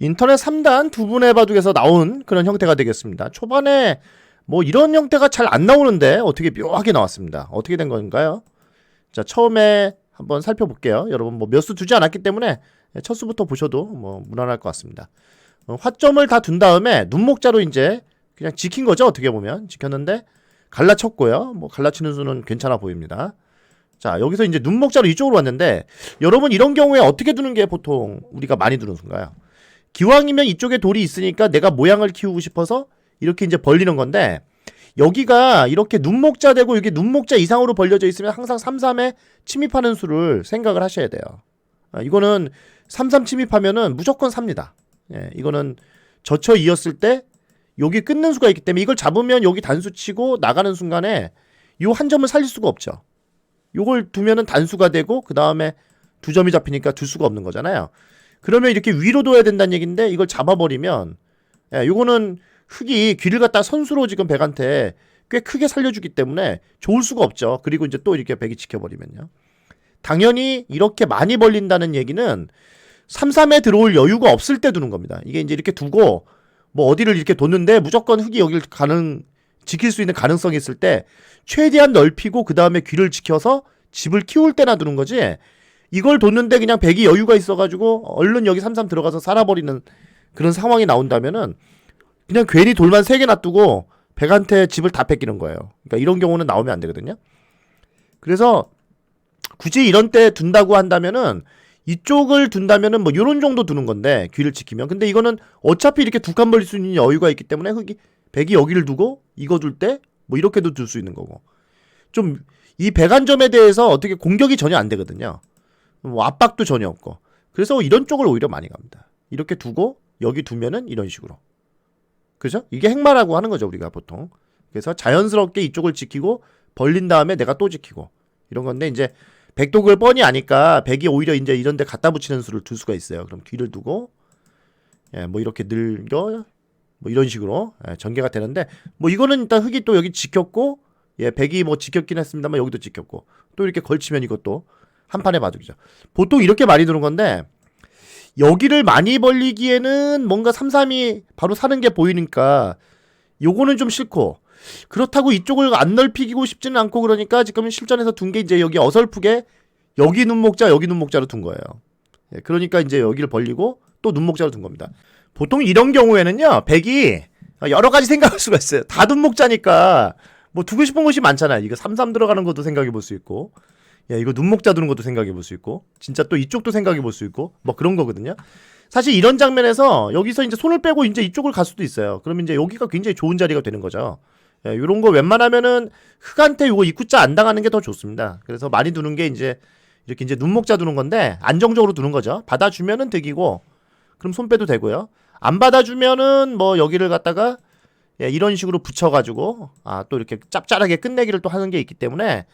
인터넷 3단 두 분의 바둑에서 나온 그런 형태가 되겠습니다. 초반에 뭐 이런 형태가 잘 안 나오는데 어떻게 묘하게 나왔습니다. 어떻게 된 건가요? 자, 처음에 한번 살펴볼게요. 여러분 뭐 몇 수 두지 않았기 때문에 첫 수부터 보셔도 뭐 무난할 것 같습니다. 어, 화점을 다 둔 다음에 눈목자로 이제 그냥 지킨 거죠. 어떻게 보면 지켰는데 갈라쳤고요. 뭐 갈라치는 수는 괜찮아 보입니다. 자, 여기서 이제 눈목자로 이쪽으로 왔는데 여러분 이런 경우에 어떻게 두는 게 보통 우리가 많이 두는 수인가요? 기왕이면 이쪽에 돌이 있으니까 내가 모양을 키우고 싶어서 이렇게 이제 벌리는 건데 여기가 이렇게 눈목자 되고 이게 눈목자 이상으로 벌려져 있으면 항상 3, 3에 침입하는 수를 생각을 하셔야 돼요. 아, 이거는 3, 3 침입하면은 무조건 삽니다. 예, 이거는 젖혀 이었을 때 여기 끊는 수가 있기 때문에 이걸 잡으면 여기 단수 치고 나가는 순간에 요 한 점을 살릴 수가 없죠. 요걸 두면은 단수가 되고 그 다음에 두 점이 잡히니까 둘 수가 없는 거잖아요. 그러면 이렇게 위로 둬야 된다는 얘기인데 이걸 잡아버리면 예, 요거는 흙이 귀를 갖다 선수로 지금 백한테 꽤 크게 살려주기 때문에 좋을 수가 없죠. 그리고 이제 또 이렇게 백이 지켜버리면요. 당연히 이렇게 많이 벌린다는 얘기는 3, 3에 들어올 여유가 없을 때 두는 겁니다. 이게 이제 이렇게 두고 뭐 어디를 이렇게 뒀는데 무조건 흙이 여길 가능 지킬 수 있는 가능성이 있을 때 최대한 넓히고 그 다음에 귀를 지켜서 집을 키울 때나 두는 거지. 이걸 뒀는데 그냥 백이 여유가 있어가지고 얼른 여기 삼삼 들어가서 살아버리는 그런 상황이 나온다면은 그냥 괜히 돌만 세 개 놔두고 백한테 집을 다 뺏기는 거예요. 그러니까 이런 경우는 나오면 안 되거든요. 그래서 굳이 이런 때 둔다고 한다면은 이쪽을 둔다면은 뭐 요런 정도 두는 건데 귀를 지키면 근데 이거는 어차피 이렇게 두 칸 벌릴 수 있는 여유가 있기 때문에 흙이 백이 여기를 두고 이거 둘 때 뭐 이렇게도 둘 수 있는 거고 좀 이 백안점에 대해서 어떻게 공격이 전혀 안 되거든요. 뭐 압박도 전혀 없고 그래서 이런 쪽을 오히려 많이 갑니다. 이렇게 두고 여기 두면은 이런 식으로 그죠? 이게 행마라고 하는 거죠 우리가 보통 그래서 자연스럽게 이쪽을 지키고 벌린 다음에 내가 또 지키고 이런 건데 이제 백독을 뻔히 아니까 백이 오히려 이제 이런 데 갖다 붙이는 수를 둘 수가 있어요. 그럼 귀를 두고 예, 뭐 이렇게 늘려 뭐 이런 식으로 예, 전개가 되는데 뭐 이거는 일단 흙이 또 여기 지켰고 예, 백이 뭐 지켰긴 했습니다만 여기도 지켰고 또 이렇게 걸치면 이것도 한 판의 바둑이죠. 보통 이렇게 많이 두는 건데 여기를 많이 벌리기에는 뭔가 3, 3이 바로 사는 게 보이니까 요거는 좀 싫고 그렇다고 이쪽을 안 넓히고 싶지는 않고 그러니까 지금 실전에서 둔 게 이제 여기 어설프게 여기 눈목자 여기 눈목자로 둔 거예요. 예, 그러니까 이제 여기를 벌리고 또 눈목자로 둔 겁니다. 보통 이런 경우에는요 백이 여러 가지 생각할 수가 있어요. 다 눈목자니까 뭐 두고 싶은 곳이 많잖아요. 이거 삼삼 들어가는 것도 생각해 볼 수 있고, 야 이거 눈목자 두는 것도 생각해 볼 수 있고, 진짜 또 이쪽도 생각해 볼 수 있고, 뭐 그런 거거든요. 사실 이런 장면에서 여기서 이제 손을 빼고 이제 이쪽을 갈 수도 있어요. 그러면 이제 여기가 굉장히 좋은 자리가 되는 거죠. 예, 이런 거 웬만하면은 흙한테 요거 입구자 안 당하는 게 더 좋습니다. 그래서 많이 두는 게 이제 이렇게 이제 눈목자 두는 건데 안정적으로 두는 거죠. 받아주면은 득이고 그럼 손 빼도 되고요. 안 받아주면은 뭐 여기를 갖다가 예, 이런 식으로 붙여가지고 아 또 이렇게 짭짤하게 끝내기를 또 하는 게 있기 때문에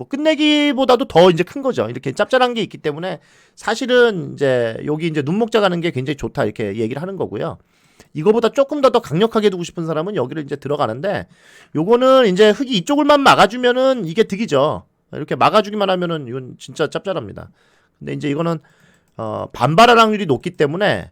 뭐 끝내기보다도 더 이제 큰 거죠. 이렇게 짭짤한 게 있기 때문에 사실은 이제 여기 이제 눈목자 가는 게 굉장히 좋다 이렇게 얘기를 하는 거고요. 이거보다 조금 더 더 강력하게 두고 싶은 사람은 여기를 이제 들어가는데 요거는 이제 흙이 이쪽을만 막아주면은 이게 득이죠. 이렇게 막아주기만 하면은 이건 진짜 짭짤합니다. 근데 이제 이거는 어 반발할 확률이 높기 때문에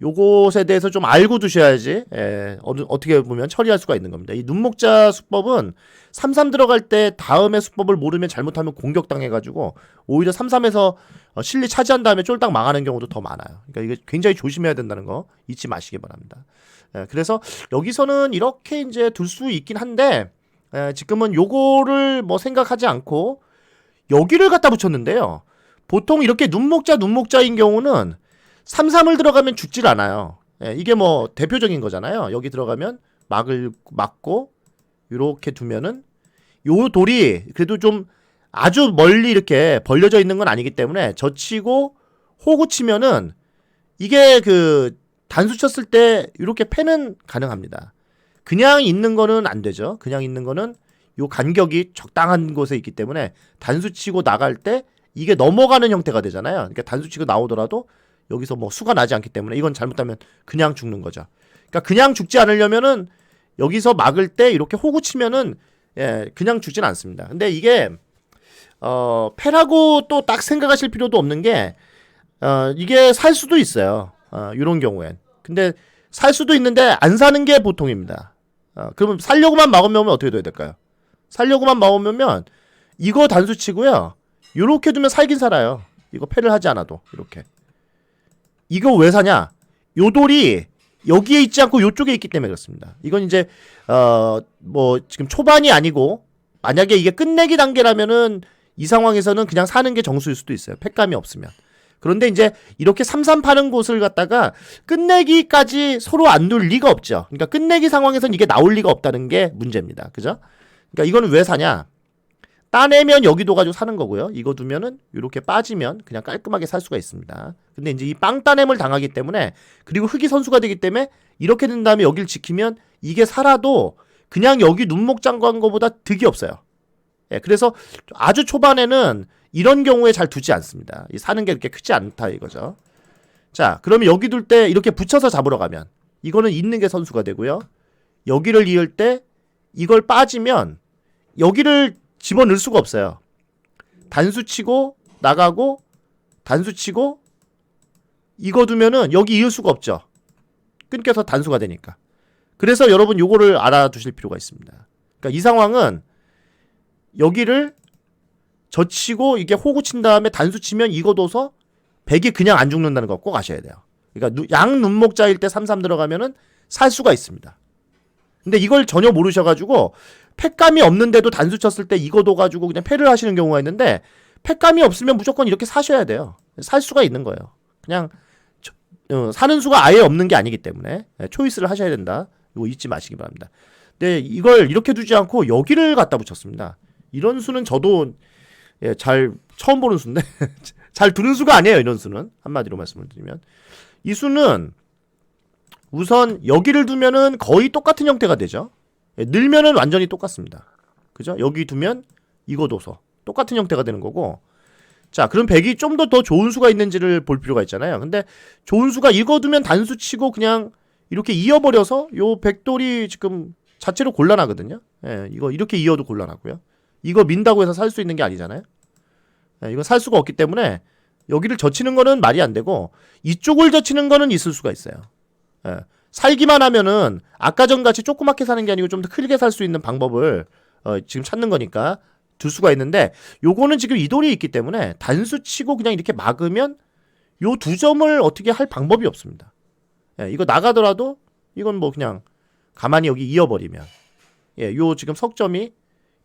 요것에 대해서 좀 알고 두셔야지 예, 어느, 어떻게 보면 처리할 수가 있는 겁니다. 이 눈목자 수법은 3-3 들어갈 때 다음에 수법을 모르면 잘못하면 공격당해가지고 오히려 3-3에서 어, 실리 차지한 다음에 쫄딱 망하는 경우도 더 많아요. 그러니까 이게 굉장히 조심해야 된다는 거 잊지 마시기 바랍니다. 예, 그래서 여기서는 이렇게 이제 둘 수 있긴 한데 예, 지금은 요거를 뭐 생각하지 않고 여기를 갖다 붙였는데요. 보통 이렇게 눈목자 눈목자인 경우는 3-3을 들어가면 죽질 않아요. 예, 이게 뭐 대표적인 거잖아요. 여기 들어가면 막을 막고 이렇게 두면은 요 돌이 그래도 좀 아주 멀리 이렇게 벌려져 있는 건 아니기 때문에 젖히고 호구 치면은 이게 그 단수 쳤을 때 이렇게 패는 가능합니다. 그냥 있는 거는 안 되죠. 그냥 있는 거는 요 간격이 적당한 곳에 있기 때문에 단수 치고 나갈 때 이게 넘어가는 형태가 되잖아요. 그러니까 단수 치고 나오더라도 여기서 뭐 수가 나지 않기 때문에 이건 잘못하면 그냥 죽는 거죠. 그러니까 그냥 죽지 않으려면은 여기서 막을 때 이렇게 호구 치면은 예, 그냥 죽진 않습니다. 근데 이게 어 패라고 또 딱 생각하실 필요도 없는 게 어, 이게 살 수도 있어요. 어, 이런 경우엔. 근데 살 수도 있는데 안 사는 게 보통입니다. 어, 그러면 살려고만 막으면 어떻게 돼야 될까요? 살려고만 막으면 이거 단수치고요. 요렇게 두면 살긴 살아요. 이거 패를 하지 않아도 이렇게. 이거 왜 사냐? 요 돌이 여기에 있지 않고 요쪽에 있기 때문에 그렇습니다. 이건 이제 어 뭐 지금 초반이 아니고 만약에 이게 끝내기 단계라면은 이 상황에서는 그냥 사는 게 정수일 수도 있어요. 패감이 없으면. 그런데 이제 이렇게 삼삼 파는 곳을 갖다가 끝내기까지 서로 안둘 리가 없죠. 그러니까 끝내기 상황에서는 이게 나올 리가 없다는 게 문제입니다. 그죠? 그러니까 이거는 왜 사냐? 따내면 여기 둬가지고 사는 거고요. 이거 두면은 이렇게 빠지면 그냥 깔끔하게 살 수가 있습니다. 근데 이제 이 빵 따냄을 당하기 때문에 그리고 흑이 선수가 되기 때문에 이렇게 된 다음에 여기를 지키면 이게 살아도 그냥 여기 눈목 장관 거보다 득이 없어요. 예, 그래서 아주 초반에는 이런 경우에 잘 두지 않습니다. 이 사는 게 그렇게 크지 않다 이거죠. 자, 그러면 여기 둘 때 이렇게 붙여서 잡으러 가면 이거는 있는 게 선수가 되고요. 여기를 이을 때 이걸 빠지면 여기를 집어넣을 수가 없어요. 단수 치고 나가고 단수 치고 이거 두면은 여기 이을 수가 없죠. 끊겨서 단수가 되니까. 그래서 여러분 요거를 알아두실 필요가 있습니다. 그러니까 이 상황은 여기를 젖히고 이게 호구 친 다음에 단수 치면 이거 둬서 백이 그냥 안 죽는다는 거 꼭 아셔야 돼요. 그러니까 누- 양 눈목자일 때 삼삼 들어가면은 살 수가 있습니다. 근데 이걸 전혀 모르셔가지고 패감이 없는데도 단수 쳤을 때 이거 둬가지고 그냥 패를 하시는 경우가 있는데 패감이 없으면 무조건 이렇게 사셔야 돼요. 살 수가 있는 거예요. 그냥 저- 어, 사는 수가 아예 없는 게 아니기 때문에 예, 초이스를 하셔야 된다. 이거 잊지 마시기 바랍니다. 근데 이걸 이렇게 두지 않고 여기를 갖다 붙였습니다. 이런 수는 저도 예, 잘 처음 보는 수인데 잘 두는 수가 아니에요. 이런 수는 한마디로 말씀을 드리면 이 수는 우선 여기를 두면은 거의 똑같은 형태가 되죠. 예, 늘면은 완전히 똑같습니다. 그죠? 여기 두면 이거 둬서 똑같은 형태가 되는 거고 자 그럼 백이 좀 더 더 좋은 수가 있는지를 볼 필요가 있잖아요. 근데 좋은 수가 이거 두면 단수 치고 그냥 이렇게 이어버려서 요 백돌이 지금 자체로 곤란하거든요. 예, 이거 이렇게 이어도 곤란하고요. 이거 민다고 해서 살 수 있는 게 아니잖아요. 예, 이거 살 수가 없기 때문에 여기를 젖히는 거는 말이 안 되고 이쪽을 젖히는 거는 있을 수가 있어요. 예, 살기만 하면은 아까 전 같이 조그맣게 사는 게 아니고 좀 더 크게 살 수 있는 방법을 어, 지금 찾는 거니까 둘 수가 있는데 요거는 지금 이 돌이 있기 때문에 단수 치고 그냥 이렇게 막으면 요 두 점을 어떻게 할 방법이 없습니다. 예, 이거 나가더라도 이건 뭐 그냥 가만히 여기 이어버리면 예, 요 지금 석점이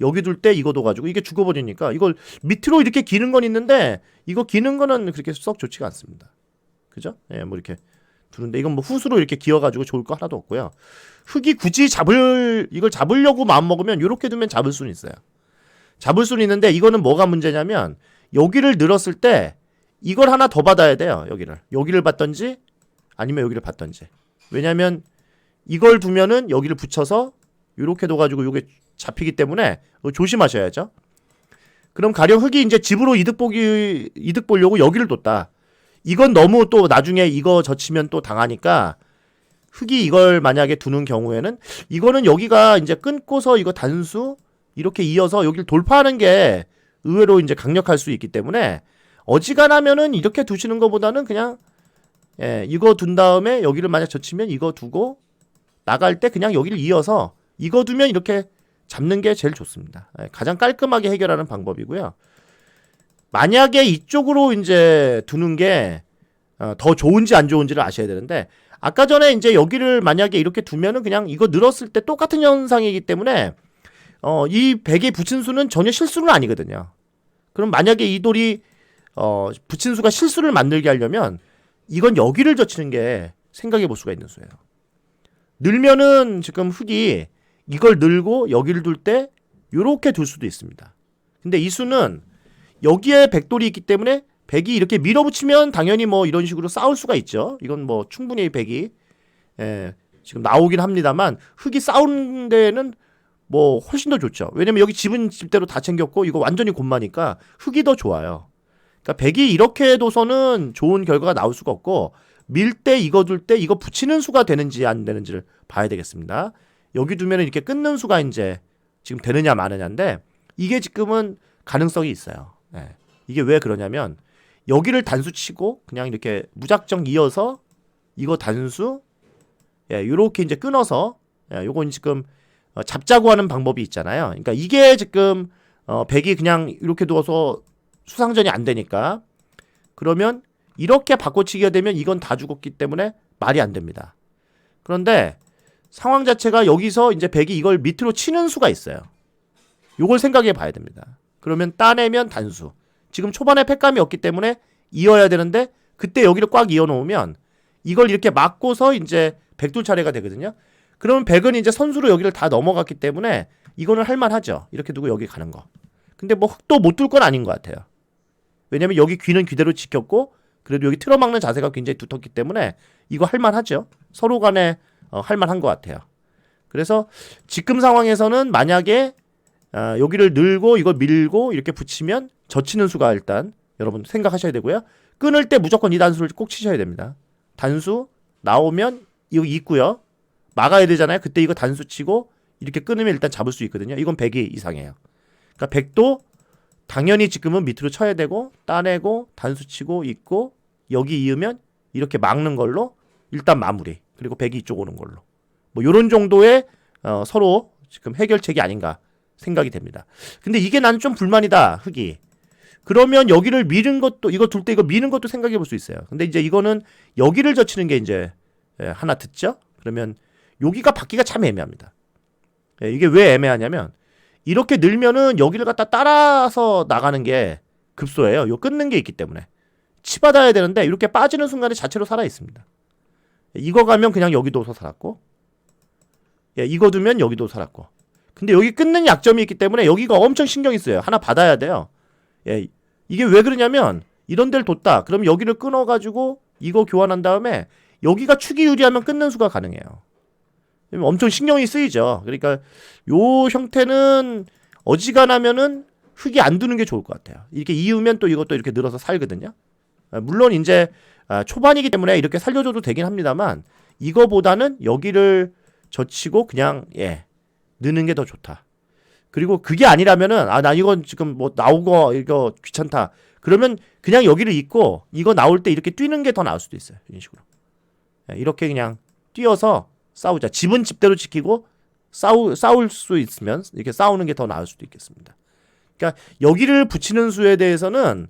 여기 둘 때 이거 둬가지고 이게 죽어버리니까 이걸 밑으로 이렇게 기는 건 있는데 이거 기는 거는 그렇게 썩 좋지가 않습니다. 그죠? 예, 뭐 이렇게 두는데 이건 뭐 후수로 이렇게 기어가지고 좋을 거 하나도 없고요. 흙이 굳이 잡을 이걸 잡으려고 마음 먹으면 이렇게 두면 잡을 수는 있어요. 잡을 수는 있는데 이거는 뭐가 문제냐면 여기를 늘었을 때 이걸 하나 더 받아야 돼요. 여기를 여기를 받던지 아니면 여기를 받던지. 왜냐면 이걸 두면은 여기를 붙여서 이렇게 둬가지고 요게 잡히기 때문에 이거 조심하셔야죠. 그럼 가령 흙이 이제 집으로 이득 보기 이득 보려고 여기를 뒀다. 이건 너무 또 나중에 이거 젖히면 또 당하니까 흙이 이걸 만약에 두는 경우에는 이거는 여기가 이제 끊고서 이거 단수 이렇게 이어서 여기를 돌파하는 게 의외로 이제 강력할 수 있기 때문에 어지간하면은 이렇게 두시는 것보다는 그냥 예, 이거 둔 다음에 여기를 만약 젖히면 이거 두고 나갈 때 그냥 여기를 이어서 이거 두면 이렇게 잡는 게 제일 좋습니다. 예, 가장 깔끔하게 해결하는 방법이고요. 만약에 이쪽으로 이제 두는 게 어, 더 좋은지 안 좋은지를 아셔야 되는데 아까 전에 이제 여기를 만약에 이렇게 두면은 그냥 이거 늘었을 때 똑같은 현상이기 때문에 어, 이 백에 붙인 수는 전혀 실수는 아니거든요. 그럼 만약에 이 돌이 어, 붙인 수가 실수를 만들게 하려면 이건 여기를 젖히는 게 생각해 볼 수가 있는 수예요. 늘면은 지금 흙이 이걸 늘고 여기를 둘때 요렇게 둘 수도 있습니다. 근데 이 수는 여기에 백돌이 있기 때문에 백이 이렇게 밀어붙이면 당연히 뭐 이런 식으로 싸울 수가 있죠. 이건 뭐 충분히 백이 예, 지금 나오긴 합니다만 흙이 싸우는 데는 뭐 훨씬 더 좋죠. 왜냐면 여기 집은 집대로 다 챙겼고 이거 완전히 곤마니까 흙이 더 좋아요. 그러니까 백이 이렇게 둬서는 좋은 결과가 나올 수가 없고 밀 때 이거 둘 때 이거 붙이는 수가 되는지 안 되는지를 봐야 되겠습니다. 여기 두면 이렇게 끊는 수가 이제 지금 되느냐 마느냐인데 이게 지금은 가능성이 있어요. 예. 이게 왜 그러냐면 여기를 단수 치고 그냥 이렇게 무작정 이어서 이거 단수 예, 요렇게 이제 끊어서 예, 요건 지금 어, 잡자고 하는 방법이 있잖아요. 그러니까 이게 지금 어, 백이 그냥 이렇게 두어서 수상전이 안 되니까 그러면 이렇게 바꿔치기가 되면 이건 다 죽었기 때문에 말이 안 됩니다. 그런데 상황 자체가 여기서 이제 백이 이걸 밑으로 치는 수가 있어요. 요걸 생각해 봐야 됩니다. 그러면 따내면 단수. 지금 초반에 팩감이 없기 때문에 이어야 되는데 그때 여기를 꽉 이어 놓으면 이걸 이렇게 막고서 이제 백둘 차례가 되거든요. 그러면 백은 이제 선수로 여기를 다 넘어갔기 때문에 이거는 할만하죠. 이렇게 두고 여기 가는 거. 근데 뭐 흑도 못 둘 건 아닌 것 같아요. 왜냐면 여기 귀는 귀대로 지켰고 그래도 여기 틀어막는 자세가 굉장히 두텁기 때문에 이거 할만하죠. 서로 간에 어, 할만한 것 같아요. 그래서 지금 상황에서는 만약에 아, 여기를 늘고 이걸 밀고 이렇게 붙이면 젖히는 수가 일단 여러분 생각하셔야 되고요. 끊을 때 무조건 이 단수를 꼭 치셔야 됩니다. 단수 나오면 이거 있고요. 막아야 되잖아요. 그때 이거 단수 치고 이렇게 끊으면 일단 잡을 수 있거든요. 이건 100이 이상이에요. 그러니까 100도 당연히 지금은 밑으로 쳐야 되고 따내고 단수 치고 있고 여기 이으면 이렇게 막는 걸로 일단 마무리. 그리고 100이 이쪽 오는 걸로. 뭐 요런 정도의 어, 서로 지금 해결책이 아닌가 생각이 됩니다. 근데 이게 나는 좀 불만이다. 흑이. 그러면 여기를 미는 것도 이거 둘 때 이거 미는 것도 생각해 볼 수 있어요. 근데 이제 이거는 여기를 젖히는 게 이제 예, 하나 듣죠? 그러면 여기가 받기가 참 애매합니다. 예, 이게 왜 애매하냐면 이렇게 늘면은 여기를 갖다 따라서 나가는 게 급소예요. 요 끊는 게 있기 때문에 치받아야 되는데 이렇게 빠지는 순간에 자체로 살아 있습니다. 예, 이거 가면 그냥 여기도 살았고, 예, 이거 두면 여기도 살았고. 근데 여기 끊는 약점이 있기 때문에 여기가 엄청 신경이 쓰여요. 하나 받아야 돼요. 예, 이게 왜 그러냐면 이런 데를 뒀다. 그럼 여기를 끊어 가지고 이거 교환한 다음에 여기가 축이 유리하면 끊는 수가 가능해요. 엄청 신경이 쓰이죠. 그러니까 요 형태는 어지간하면은 흙이 안 두는 게 좋을 것 같아요. 이렇게 이으면 또 이것도 이렇게 늘어서 살거든요. 아, 물론 이제 아, 초반이기 때문에 이렇게 살려줘도 되긴 합니다만 이거보다는 여기를 젖히고 그냥 예 느는 게 더 좋다. 그리고 그게 아니라면은 아 나 이건 지금 뭐 나오고 이거 귀찮다. 그러면 그냥 여기를 잇고 이거 나올 때 이렇게 뛰는 게 더 나을 수도 있어요. 이런 식으로. 예, 이렇게 그냥 뛰어서 싸우자. 집은 집대로 지키고 싸우 싸울 수 있으면 이렇게 싸우는 게 더 나을 수도 있겠습니다. 그러니까 여기를 붙이는 수에 대해서는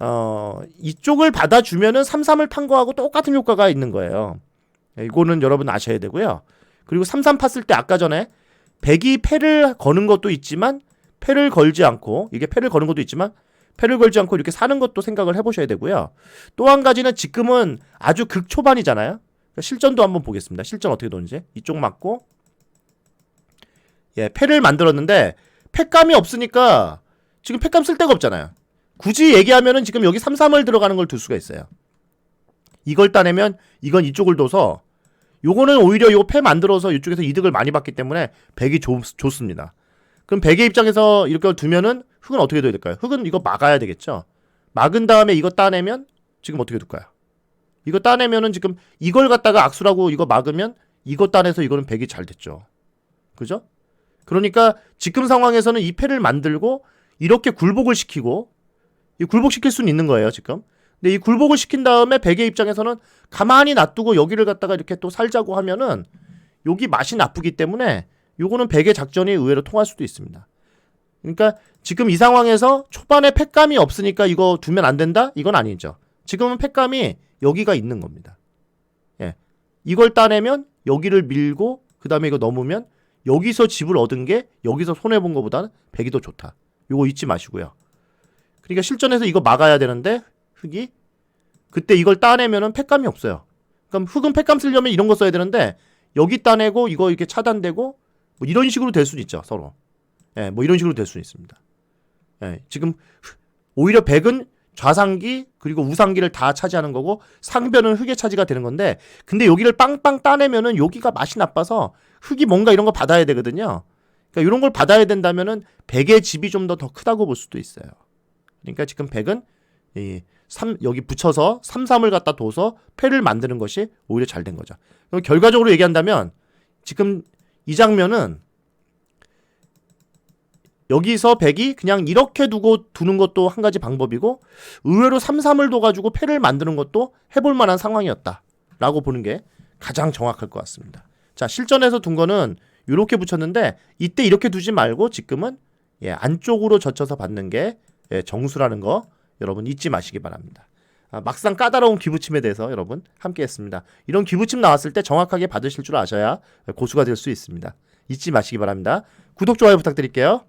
어 이쪽을 받아주면은 삼삼을 탄 거하고 똑같은 효과가 있는 거예요. 예, 이거는 여러분 아셔야 되고요. 그리고 삼삼 팠을 때 아까 전에 백이 패를 거는 것도 있지만 패를 걸지 않고 이게 패를 거는 것도 있지만 패를 걸지 않고 이렇게 사는 것도 생각을 해보셔야 되고요. 또 한 가지는 지금은 아주 극초반이잖아요. 그러니까 실전도 한번 보겠습니다. 실전 어떻게 도는지 이쪽 맞고 예 패를 만들었는데 패감이 없으니까 지금 패감 쓸 데가 없잖아요. 굳이 얘기하면은 지금 여기 3, 3을 들어가는 걸 둘 수가 있어요. 이걸 따내면 이건 이쪽을 둬서 요거는 오히려 요 패 만들어서 이쪽에서 이득을 많이 받기 때문에 백이 좋, 좋습니다. 그럼 백의 입장에서 이렇게 두면은 흙은 어떻게 돼야 될까요? 흙은 이거 막아야 되겠죠. 막은 다음에 이거 따내면 지금 어떻게 될까요? 이거 따내면은 지금 이걸 갖다가 악수라고 이거 막으면 이거 따내서 이거는 백이 잘 됐죠. 그죠? 그러니까 지금 상황에서는 이 패를 만들고 이렇게 굴복을 시키고 이 굴복시킬 수는 있는 거예요, 지금. 근데 이 굴복을 시킨 다음에 백의 입장에서는 가만히 놔두고 여기를 갖다가 이렇게 또 살자고 하면은 여기 맛이 나쁘기 때문에 요거는 백의 작전이 의외로 통할 수도 있습니다. 그러니까 지금 이 상황에서 초반에 팩감이 없으니까 이거 두면 안 된다? 이건 아니죠. 지금은 팩감이 여기가 있는 겁니다. 예. 이걸 따내면 여기를 밀고 그 다음에 이거 넘으면 여기서 집을 얻은 게 여기서 손해본 것보다는 백이 더 좋다. 요거 잊지 마시고요. 그러니까 실전에서 이거 막아야 되는데 흙이 그때 이걸 따내면은 팩감이 없어요. 그럼 흙은 팩감 쓰려면 이런 거 써야 되는데 여기 따내고 이거 이렇게 차단되고 뭐 이런 식으로 될 수도 있죠 서로. 예, 뭐 이런 식으로 될수 있습니다. 예, 지금 오히려 백은 좌상기 그리고 우상기를 다 차지하는 거고 상변은 흙의 차지가 되는 건데 근데 여기를 빵빵 따내면은 여기가 맛이 나빠서 흙이 뭔가 이런 거 받아야 되거든요. 그러니까 이런 걸 받아야 된다면은 백의 집이 좀 더더 크다고 볼 수도 있어요. 그러니까 지금 백은 이 3, 여기 붙여서 3, 3을 갖다 둬서 패를 만드는 것이 오히려 잘 된 거죠. 그럼 결과적으로 얘기한다면 지금 이 장면은 여기서 백이 그냥 이렇게 두고 두는 것도 한 가지 방법이고 의외로 3, 3을 둬가지고 패를 만드는 것도 해볼 만한 상황이었다. 라고 보는 게 가장 정확할 것 같습니다. 자, 실전에서 둔 거는 이렇게 붙였는데 이때 이렇게 두지 말고 지금은 예, 안쪽으로 젖혀서 받는 게 예, 정수라는 거 여러분 잊지 마시기 바랍니다. 아, 막상 까다로운 귀부침에 대해서 여러분 함께 했습니다. 이런 귀부침 나왔을 때 정확하게 받으실 줄 아셔야 고수가 될 수 있습니다. 잊지 마시기 바랍니다. 구독, 좋아요 부탁드릴게요.